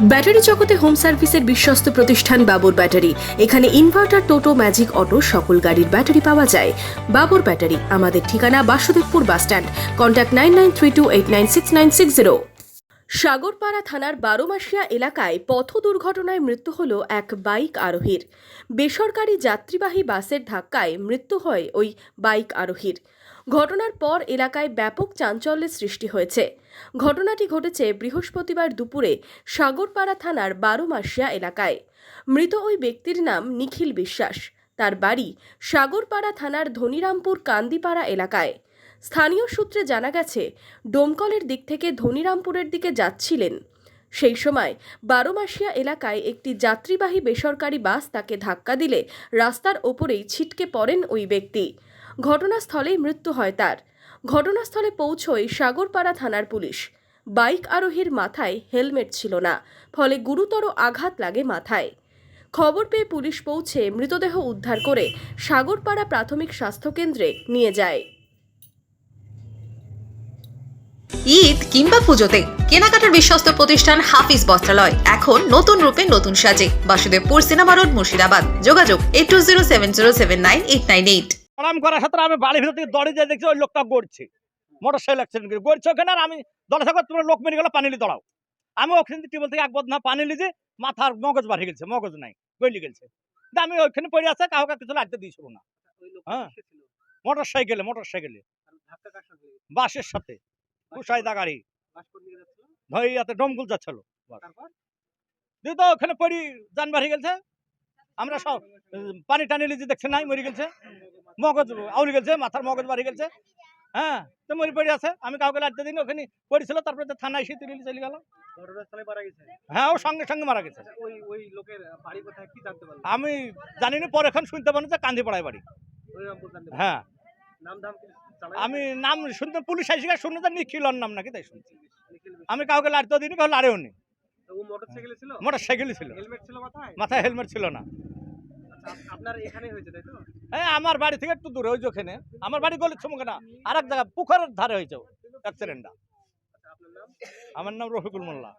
Battery জগতে home সার্ভিসের বিশ্বস্ত প্রতিষ্ঠান বাবর ব্যাটারি। এখানে ইনভার্টার, টোটো, ম্যাজিক অটো সকল গাড়ির ব্যাটারি পাওয়া যায়। বাবর ব্যাটারি, আমাদের ঠিকানা Basudebpur bus stand. Contact nine nine three two eight nine six nine six zero. Sagarpara থানার বারোমাসিয়া এলাকায় পথ দুর্ঘটনায় মৃত্যু হল এক বাইক আরোহীর। বেসরকারি যাত্রীবাহী বাসের ধাক্কায় মৃত্যু হয় ওই বাইক আরোহীর। ঘটনার পর এলাকায় ব্যাপক চাঞ্চল্যের সৃষ্টি হয়েছে। ঘটনাটি ঘটেছে বৃহস্পতিবার দুপুরে সাগরপাড়া থানার বারোমাসিয়া এলাকায়। মৃত ওই ব্যক্তির নাম নিখিল বিশ্বাস। তার বাড়ি সাগরপাড়া থানার ধনিরামপুর কান্দিপাড়া এলাকায়। স্থানীয় সূত্রে জানা গেছে, ডোমকলের দিক থেকে ধনিরামপুরের দিকে যাচ্ছিলেন। সেই সময় বারোমাসিয়া এলাকায় একটি যাত্রীবাহী বেসরকারি বাস তাকে ধাক্কা দিলে রাস্তার ওপরেই ছিটকে পড়েন ওই ব্যক্তি। ঘটনাস্থলেই মৃত্যু হয় তার। ঘটনাস্থলে পৌঁছয় সাগরপাড়া থানার পুলিশ। বাইক আরোহীর মাথায় হেলমেট ছিল না, ফলে গুরুতর আঘাত লাগে মাথায়। খবর পেয়ে পুলিশ পৌঁছে মৃতদেহ উদ্ধার করে সাগরপাড়া প্রাথমিক স্বাস্থ্যকেন্দ্রে নিয়ে যায়। ঈদ কিংবা পুজোতে। কেনাকাটার বিশ্বস্ত প্রতিষ্ঠান হাফিজ বস্ত্রালয়। এখন নতুন রূপে নতুন সাজে। Basudebpur cinema road Murshidabad. যোগাযোগ eight two zero seven zero seven nine eight nine eight আরাম করার সাথে আমি বাড়ির ভিতর থেকে দড়ি দিয়ে দেখছি ওই লোকটা গড়ছে। মোটর সাইকেল অ্যাক্সিডেন্ট করে গড়ছে ওখানে আর আমি দলে থাকো তোমার লোক মেরে গেলো পানি দড়াও। আমি ওখান থেকে টিউবওয়েল থেকে এক বদনা পানি লিজি মাথার মগজ বাড়ি গেছে মগজ নাই গলি গেছে। আমি ওইখানে পড়ে আছে কাউকে কিছু লাগতে দিয়েছিল না। হ্যাঁ। মোটর সাইকেলে মোটর সাইকেলে। বাসের সাথে। কুসাইদা গাড়ি। ভইয়াতে ডমগুল যাচ্ছিল। দিয়ে তো ওখানে পড়ি যান বাড়ি গেছে আমরা সব পানি টানি লিজি দেখছে নাই মরে গেছে মগজ আউলি গেছে মাথার মগজ বাড়ি গেছে হ্যাঁ তো মরি পড়ে আছে। আমি কাউকে লাগতে দিন ওখানে পড়েছিল তারপরে থানায় এসে তুলে চলে গেল। হ্যাঁ ও সঙ্গে সঙ্গে মারা গেছে। ওই ওই লোকের বাড়ি কি জানতে আমি জানি না পরে এখন শুনতে পারি যে কান্দি পড়ায় বাড়ি? হ্যাঁ। আমি নাম শুনতে পুলিশ আইসি শুনে তো নিখিলর নাম নাকি তাই শুনছি। আমি কাউকে লাড়তেও দিইনি কাউ লাড়েও নি। মোটর সাইকেলই ছিল? মাথায়? হেলমেট ছিল না। আচ্ছা হ্যাঁ আমার বাড়ি থেকে একটু দূরে ওই ওখানে। আমার বাড়ি গলির সমুখে না আর এক জায়গা পুকুরের ধারে হয়েছে অ্যাক্সিডেন্টটা আচ্ছা আমার নাম রফিকুল মোল্লা।